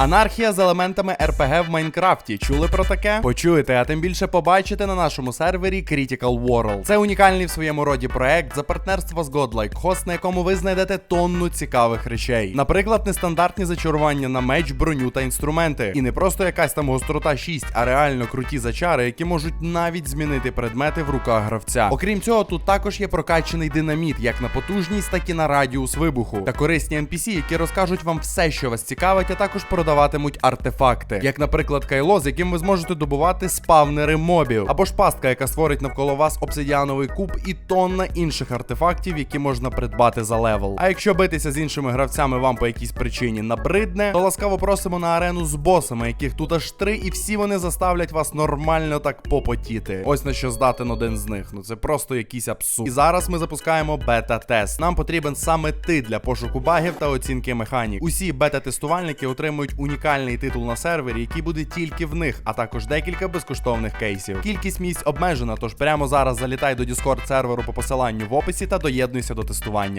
Анархія з елементами РПГ в Майнкрафті. Чули про таке? Почуєте, а тим більше побачите на нашому сервері Critical World. Це унікальний в своєму роді проект за партнерство з Godlike Host, на якому ви знайдете тонну цікавих речей. Наприклад, нестандартні зачарування на меч, броню та інструменти. І не просто якась там гострота 6, а реально круті зачари, які можуть навіть змінити предмети в руках гравця. Окрім цього, тут також є прокачаний динаміт, як на потужність, так і на радіус вибуху, та корисні NPC, які розкажуть вам все, що вас цікавить, а також продаватимуть артефакти, як, наприклад, кайло, з яким ви зможете добувати спавнери мобів, або ж пастка, яка створить навколо вас обсидіановий куб і тонна інших артефактів, які можна придбати за левел. А якщо битися з іншими гравцями вам по якійсь причині набридне, то ласкаво просимо на арену з босами, яких тут аж три, і всі вони заставлять вас нормально так попотіти. Ось на що здатен один з них. Ну це просто якийсь абсурд. І зараз ми запускаємо бета-тест. Нам потрібен саме ти для пошуку багів та оцінки механік. Усі бета-тестувальники отримують унікальний титул на сервері, який буде тільки в них, а також декілька безкоштовних кейсів. Кількість місць обмежена, тож прямо зараз залітай до Discord серверу по посиланню в описі та доєднуйся до тестування.